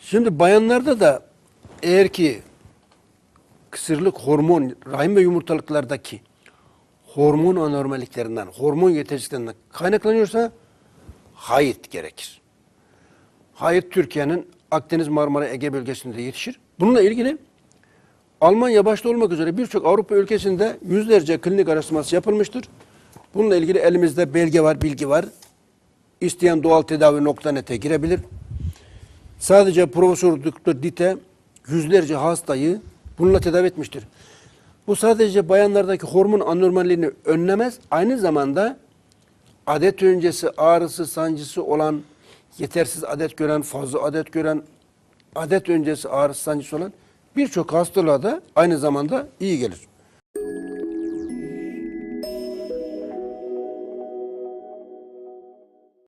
Şimdi bayanlarda da eğer ki kısırlık hormon, rahim ve yumurtalıklardaki hormon anormalliklerinden, hormon yetersizliklerinden kaynaklanıyorsa hayit gerekir. Hayit Türkiye'nin Akdeniz, Marmara, Ege bölgesinde yetişir. Bununla ilgili Almanya başta olmak üzere birçok Avrupa ülkesinde yüzlerce klinik araştırması yapılmıştır. Bununla ilgili elimizde belge var, bilgi var. İsteyen doğal tedavi nokta.net'e girebilir. Sadece Profesör Doktor Dite yüzlerce hastayı bununla tedavi etmiştir. Bu sadece bayanlardaki hormon anormalliğini önlemez, aynı zamanda adet öncesi ağrısı, sancısı olan, yetersiz adet gören, fazla adet gören, adet öncesi ağrısı, sancısı olan birçok hastalığa da aynı zamanda iyi gelir.